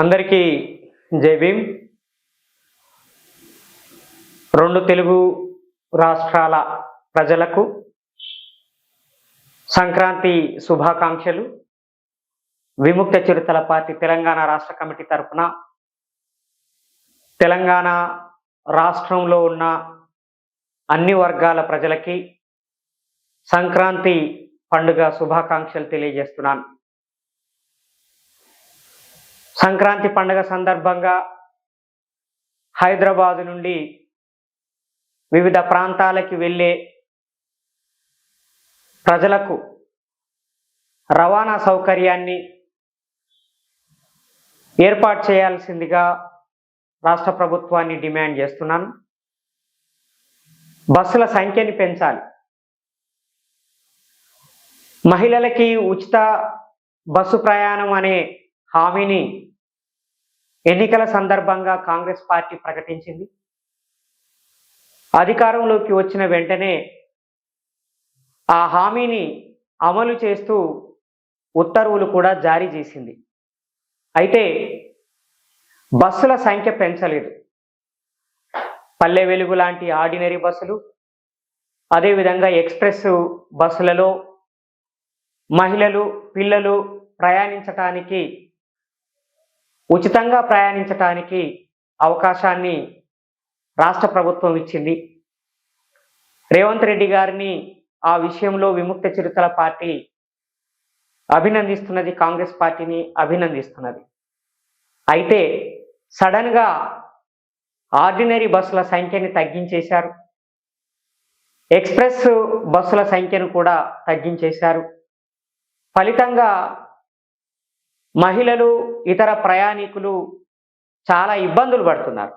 అందరికీ జై భీమ్. రెండు తెలుగు రాష్ట్రాల ప్రజలకు సంక్రాంతి శుభాకాంక్షలు. విముక్త చిరుతల పార్టీ తెలంగాణ రాష్ట్ర కమిటీ తరఫున తెలంగాణ రాష్ట్రంలో ఉన్న అన్ని వర్గాల ప్రజలకి సంక్రాంతి పండుగ శుభాకాంక్షలు తెలియజేస్తున్నాను. సంక్రాంతి పండుగ సందర్భంగా హైదరాబాదు నుండి వివిధ ప్రాంతాలకి వెళ్ళే ప్రజలకు రవాణా సౌకర్యాన్ని ఏర్పాటు చేయాల్సిందిగా రాష్ట్ర ప్రభుత్వాన్ని డిమాండ్ చేస్తున్నాను. బస్సుల సంఖ్యని పెంచాలి. మహిళలకి ఉచిత బస్సు ప్రయాణం అనే హామీని ఎన్నికల సందర్భంగా కాంగ్రెస్ పార్టీ ప్రకటించింది. అధికారంలోకి వచ్చిన వెంటనే ఆ హామీని అమలు చేస్తూ ఉత్తర్వులు కూడా జారీ చేసింది. అయితే బస్సుల సంఖ్య పెంచలేదు. పల్లె వెలుగు లాంటి ఆర్డినరీ బస్సులు అదేవిధంగా ఎక్స్ప్రెస్ బస్సులలో మహిళలు పిల్లలు ప్రయాణించటానికి ఉచితంగా ప్రయాణించటానికి అవకాశాన్ని రాష్ట్ర ప్రభుత్వం ఇచ్చింది. రేవంత్ రెడ్డి గారిని ఆ విషయంలో విముక్త చిరుతల పార్టీ అభినందిస్తున్నది కాంగ్రెస్ పార్టీని అభినందిస్తున్నది. అయితే సడన్గా ఆర్డినరీ బస్సుల సంఖ్యని తగ్గించేశారు. ఎక్స్ప్రెస్ బస్సుల సంఖ్యను కూడా తగ్గించేశారు. ఫలితంగా మహిళలు ఇతర ప్రయాణికులు చాలా ఇబ్బందులు పడుతున్నారు.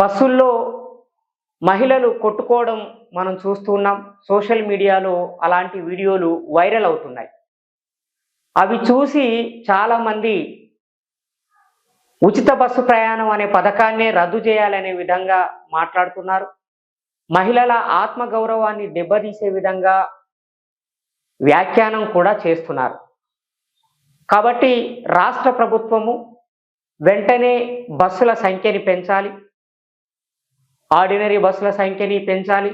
బస్సుల్లో మహిళలు కొట్టుకోవడం మనం చూస్తున్నాం సోషల్ మీడియాలో అలాంటి వీడియోలు వైరల్ అవుతున్నాయి. అవి చూసి చాలామంది ఉచిత బస్సు ప్రయాణం అనే పథకాన్నే రద్దు చేయాలనే విధంగా మాట్లాడుతున్నారు. మహిళల ఆత్మగౌరవాన్ని దెబ్బతీసే విధంగా వ్యాఖ్యానం కూడా చేస్తున్నారు. కాబట్టి రాష్ట్ర ప్రభుత్వము వెంటనే బస్సుల సంఖ్యని పెంచాలి. ఆర్డినరీ బస్సుల సంఖ్యని పెంచాలి.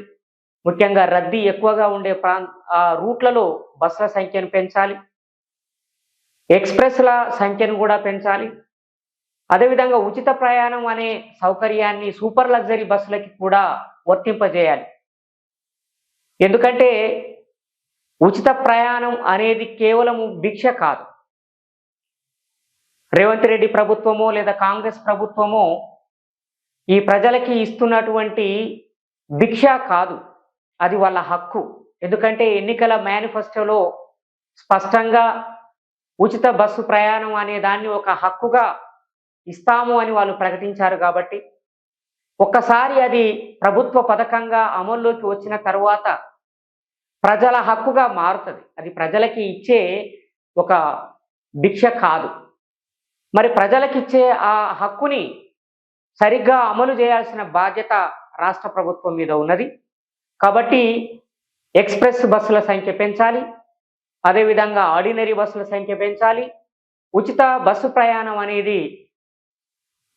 ముఖ్యంగా రద్దీ ఎక్కువగా ఉండే ప్రాంత ఆ రూట్లలో బస్సుల సంఖ్యను పెంచాలి. ఎక్స్ప్రెస్ల సంఖ్యను కూడా పెంచాలి. అదేవిధంగా ఉచిత ప్రయాణం అనే సౌకర్యాన్ని సూపర్ లగ్జరీ బస్సులకి కూడా వర్తింపజేయాలి. ఎందుకంటే ఉచిత ప్రయాణం అనేది కేవలం భిక్ష కాదు. రేవంత్ రెడ్డి ప్రభుత్వమో లేదా కాంగ్రెస్ ప్రభుత్వము ఈ ప్రజలకి ఇస్తున్నటువంటి భిక్ష కాదు అది వాళ్ళ హక్కు. ఎందుకంటే ఎన్నికల మేనిఫెస్టోలో స్పష్టంగా ఉచిత బస్సు ప్రయాణం అనే దాన్ని ఒక హక్కుగా ఇస్తాము అని వాళ్ళు ప్రకటించారు కాబట్టి ఒక్కసారి అది ప్రభుత్వ పథకంగా అమల్లోకి వచ్చిన తర్వాత ప్రజల హక్కుగా మారుతుంది. అది ప్రజలకి ఇచ్చే ఒక భిక్ష కాదు. మరి ప్రజలకిచ్చే ఆ హక్కుని సరిగ్గా అమలు చేయాల్సిన బాధ్యత రాష్ట్ర ప్రభుత్వం మీద ఉన్నది. కాబట్టి ఎక్స్ప్రెస్ బస్సుల సంఖ్య పెంచాలి. అదేవిధంగా ఆర్డినరీ బస్సుల సంఖ్య పెంచాలి. ఉచిత బస్సు ప్రయాణం అనేది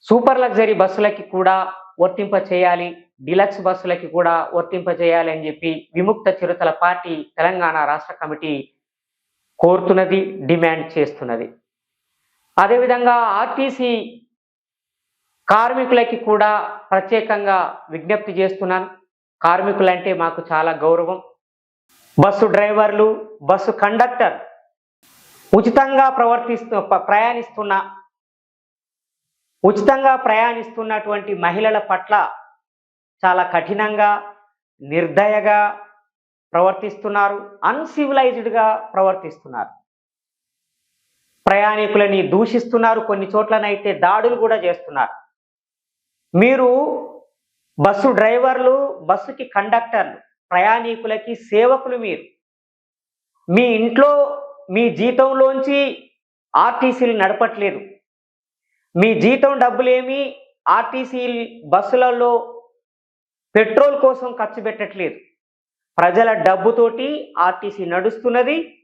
సూపర్ లగ్జరీ బస్సులకి కూడా వర్తింప చేయాలి. డిలక్స్ బస్సులకి కూడా వర్తింప చేయాలి అని చెప్పి విముక్త చిరుతల పార్టీ తెలంగాణ రాష్ట్ర కమిటీ కోరుతున్నది డిమాండ్ చేస్తున్నది. అదేవిధంగా ఆర్టీసీ కార్మికులకి కూడా ప్రత్యేకంగా విజ్ఞప్తి చేస్తున్నాను. కార్మికులంటే మాకు చాలా గౌరవం. బస్సు డ్రైవర్లు బస్సు కండక్టర్ ఉచితంగా ప్రవర్తిస్తు ప్రయాణిస్తున్న ఉచితంగా ప్రయాణిస్తున్నటువంటి మహిళల పట్ల చాలా కఠినంగా నిర్దయగా ప్రవర్తిస్తున్నారు. అన్సివిలైజ్డ్గా ప్రవర్తిస్తున్నారు. ప్రయాణికులని దూషిస్తున్నారు. కొన్ని చోట్లనైతే దాడులు కూడా చేస్తున్నారు. మీరు బస్సు డ్రైవర్లు బస్సుకి కండక్టర్లు ప్రయాణికులకి సేవకులు మీరు. మీ ఇంట్లో మీ జీతంలోంచి ఆర్టీసీలు నడపట్లేదు. మీ జీతం డబ్బులేమి ఆర్టీసీ బస్సులలో పెట్రోల్ కోసం ఖర్చు పెట్టట్లేదు. ప్రజల డబ్బుతోటి ఆర్టీసీ నడుస్తున్నది.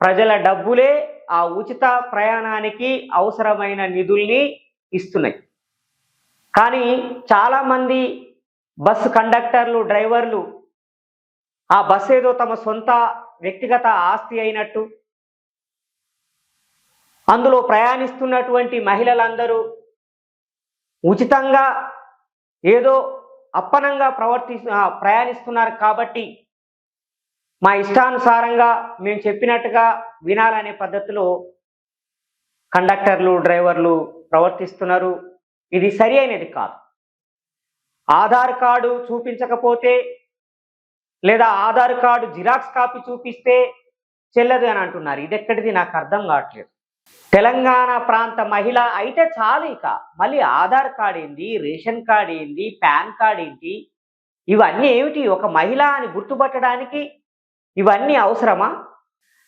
ప్రజల డబ్బులే ఆ ఉచిత ప్రయాణానికి అవసరమైన నిధుల్ని ఇస్తున్నాయి. కానీ చాలామంది బస్ బస్సు కండక్టర్లు డ్రైవర్లు ఆ బస్సు ఏదో తమ సొంత వ్యక్తిగత ఆస్తి అయినట్టు అందులో ప్రయాణిస్తున్నటువంటి మహిళలందరూ ఉచితంగా ఏదో అప్పనంగా ప్రవర్తి ప్రయాణిస్తున్నారు కాబట్టి మా ఇష్టానుసారంగా మేము చెప్పినట్టుగా వినాలనే పద్ధతిలో కండక్టర్లు డ్రైవర్లు ప్రవర్తిస్తున్నారు. ఇది సరి అయినది కాదు. ఆధార్ కార్డు చూపించకపోతే లేదా ఆధార్ కార్డు జిరాక్స్ కాపీ చూపిస్తే చెల్లదు అని అంటున్నారు. ఇది ఎక్కడిది నాకు అర్థం కావట్లేదు. తెలంగాణ ప్రాంత మహిళ అయితే చాలు ఇక. మళ్ళీ ఆధార్ కార్డ్ ఏంది? రేషన్ కార్డ్ ఏంది? పాన్ కార్డ్ ఏంటి? ఇవన్నీ ఏమిటి? ఒక మహిళ అని గుర్తుపట్టడానికి ఇవన్నీ అవసరమా?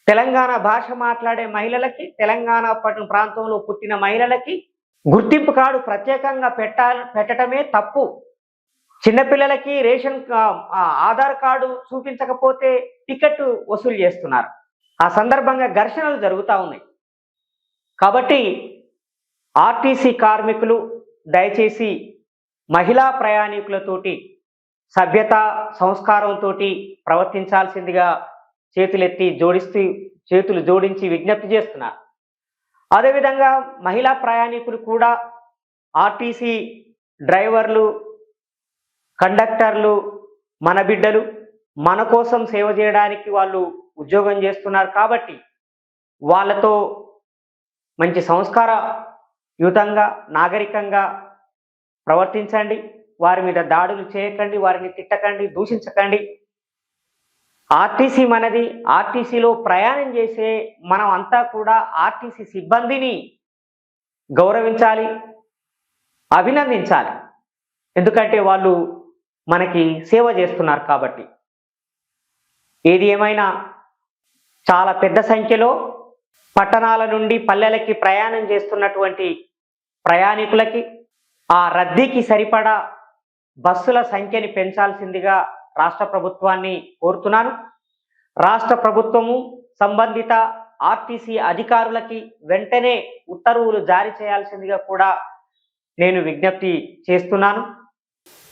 తెలంగాణ భాష మాట్లాడే మహిళలకి తెలంగాణ పట్టణ ప్రాంతంలో పుట్టిన మహిళలకి గుర్తింపు కార్డు ప్రత్యేకంగా పెట్టాలి పెట్టడమే తప్పు. చిన్నపిల్లలకి రేషన్ ఆ, ఆధార్ కార్డు చూపించకపోతే టికెట్ వసూలు చేస్తున్నారు. ఆ సందర్భంగా ఘర్షణలు జరుగుతూ ఉన్నాయి. కాబట్టి ఆర్టీసీ కార్మికులు దయచేసి మహిళా ప్రయాణికులతోటి సభ్యత సంస్కారంతో ప్రవర్తించాల్సిందిగా చేతులెత్తి జోడిస్తూ చేతులు జోడించి విజ్ఞప్తి చేస్తున్నారు. అదేవిధంగా మహిళా ప్రయాణికులు కూడా ఆర్టీసీ డ్రైవర్లు కండక్టర్లు మన బిడ్డలు మన కోసం సేవ చేయడానికి వాళ్ళు ఉద్యోగం చేస్తున్నారు కాబట్టి వాళ్ళతో మంచి సంస్కార యుతంగా నాగరికంగా ప్రవర్తించండి. వారి మీద దాడులు చేయకండి వారిని తిట్టకండి దూషించకండి. ఆర్టీసీ మనది ఆర్టీసీలో ప్రయాణం చేసే మనం అంతా కూడా ఆర్టీసీ సిబ్బందిని గౌరవించాలి అభినందించాలి. ఎందుకంటే వాళ్ళు మనకి సేవ చేస్తున్నారు కాబట్టి. ఏది ఏమైనా చాలా పెద్ద సంఖ్యలో పట్టణాల నుండి పల్లెలకి ప్రయాణం చేస్తున్నటువంటి ప్రయాణికులకి ఆ రద్దీకి సరిపడా బస్సుల సంఖ్యని పెంచాల్సిందిగా రాష్ట్ర ప్రభుత్వాన్ని కోరుతున్నాను. రాష్ట్ర ప్రభుత్వము సంబంధిత ఆర్టీసీ అధికారులకి వెంటనే ఉత్తర్వులు జారీ చేయాల్సిందిగా కూడా నేను విజ్ఞప్తి చేస్తున్నాను.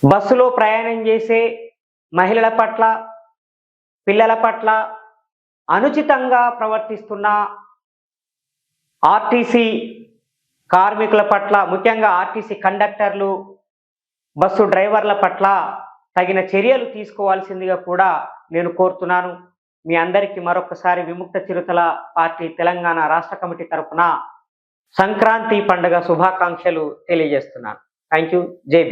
బస్సులో ప్రయాణం చేసే మహిళల పట్ల పిల్లల పట్ల అనుచితంగా ప్రవర్తిస్తున్న ఆర్టీసీ కార్మికుల పట్ల ముఖ్యంగా ఆర్టీసీ కండక్టర్లు బస్సు డ్రైవర్ల పట్ల తగిన చర్యలు తీసుకోవాల్సిందిగా కూడా నేను కోరుతున్నాను. మీ అందరికీ మరొకసారి విముక్త చిరుతల పార్టీ తెలంగాణ రాష్ట్ర కమిటీ తరఫున సంక్రాంతి పండుగ శుభాకాంక్షలు తెలియజేస్తున్నాను. థ్యాంక్ యూ జై